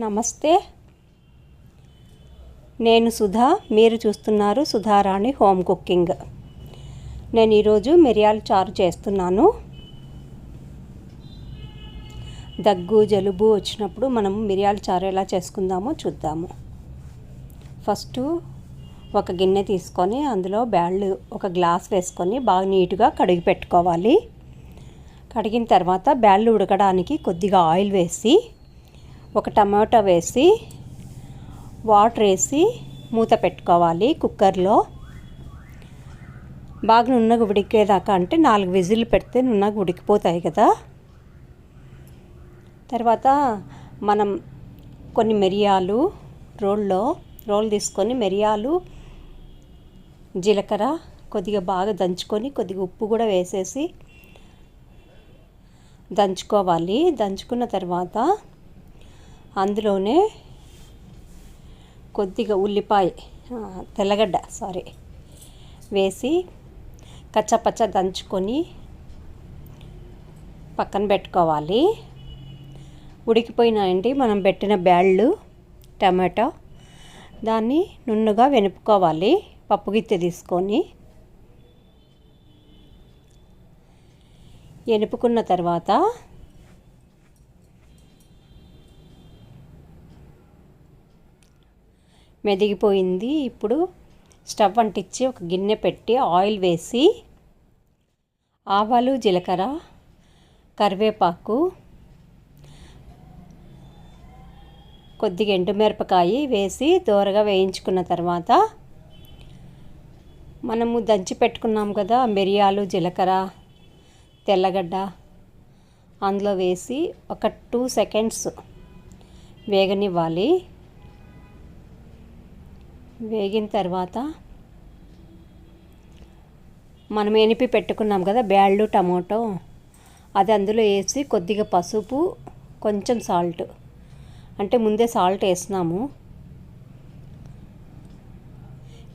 నమస్తే. నేను సుధా మీరు చూస్తున్నారు సుధారాణి హోమ్ కుకింగ్. నేను ఈరోజు మిరియాల చారు చేస్తున్నాను. దగ్గు జలుబు వచ్చినప్పుడు మనం మిరియాల చారు ఎలా చేసుకుందామో చూద్దాము. ఫస్ట్ ఒక గిన్నె తీసుకొని అందులో బ్యాళ్ళు ఒక గ్లాస్ వేసుకొని బాగా నీట్గా కడిగి పెట్టుకోవాలి. కడిగిన తర్వాత బ్యాళ్ళు ఉడకడానికి కొద్దిగా ఆయిల్ వేసి ఒక టమాటా వేసి వాటర్ వేసి మూత పెట్టుకోవాలి కుక్కర్లో. బాగా నున్నగా ఉడికేదాకా అంటే నాలుగు విజిల్ పెడితే నున్నగా ఉడికిపోతాయి కదా. తర్వాత మనం కొన్ని మిరియాలు రోల్లో రోల్ తీసుకొని మిరియాలు జీలకర్ర కొద్దిగా బాగా దంచుకొని కొద్దిగా ఉప్పు కూడా వేసేసి దంచుకోవాలి. దంచుకున్న తర్వాత అందులోనే కొద్దిగా ఉల్లిపాయ తెల్లగడ్డ సారీ వేసి కచ్చపచ్చ దంచుకొని పక్కన పెట్టుకోవాలి. ఉడికిపోయినాయండి. మనం పెట్టిన బ్యాళ్ళు టమాటో దాన్ని నున్నుగా వెనుపుకోవాలి పప్పు గిత్తె తీసుకొని వెనుపుకున్న తర్వాత మెదిగిపోయింది. ఇప్పుడు స్టవ్ అంటించి ఒక గిన్నె పెట్టి ఆయిల్ వేసి ఆవాలు జీలకర్ర కరివేపాకు కొద్దిగా ఎండుమిరపకాయ వేసి దోరగా వేయించుకున్న తర్వాత మనము దంచి పెట్టుకున్నాం కదా మిరియాలు జీలకర్ర తెల్లగడ్డ అందులో వేసి ఒక టూ సెకండ్స్ వేగనివ్వాలి. వేగిన తర్వాత మనం ఎనిపి పెట్టుకున్నాం కదా బ్యాళ్ళు టమాటో అది అందులో వేసి కొద్దిగా పసుపు కొంచెం సాల్ట్. అంటే ముందే సాల్ట్ వేసినాము.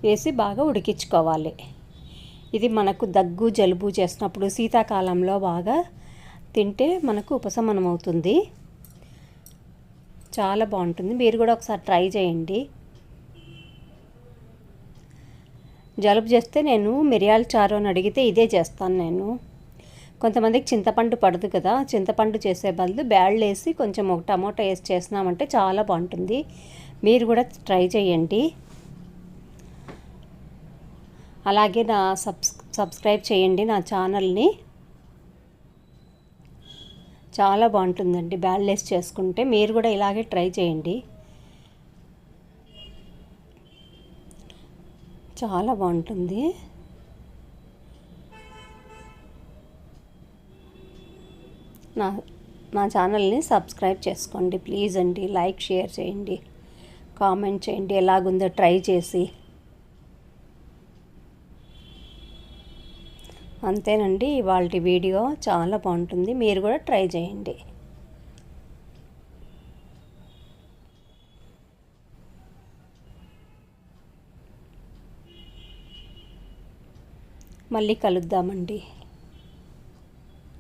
వేసి బాగా ఉడికించుకోవాలి. ఇది మనకు దగ్గు జలుబు చేసినప్పుడు శీతాకాలంలో బాగా తింటే మనకు ఉపశమనం అవుతుంది. చాలా బాగుంటుంది. మీరు కూడా ఒకసారి ట్రై చేయండి. జలుబు చేస్తే నేను మిరియాల చారు అని అడిగితే ఇదే చేస్తాను నేను. కొంతమందికి చింతపండు పడదు కదా చింతపండు చేసే బదులు బ్యాళ్ళు వేసి కొంచెం ఒక టమోటా వేసి చేసినామంటే చాలా బాగుంటుంది. మీరు కూడా ట్రై చేయండి. అలాగే నా సబ్స్ సబ్స్క్రైబ్ చేయండి నా ఛానల్ని. చాలా బాగుంటుందండి బ్యాళ్ళు వేసి చేసుకుంటే. మీరు కూడా ఇలాగే ట్రై చేయండి. చాలా బాగుంటుంది. నా నా ఛానల్ని సబ్స్క్రైబ్ చేసుకోండి ప్లీజ్ అండి. లైక్ షేర్ చేయండి. కామెంట్ చేయండి. ఎలాగుందో ట్రై చేసి. అంతేనండి. ఇవాళ వీడియో చాలా బాగుంటుంది. మీరు కూడా ట్రై చేయండి. మళ్ళీ కలుద్దామండి.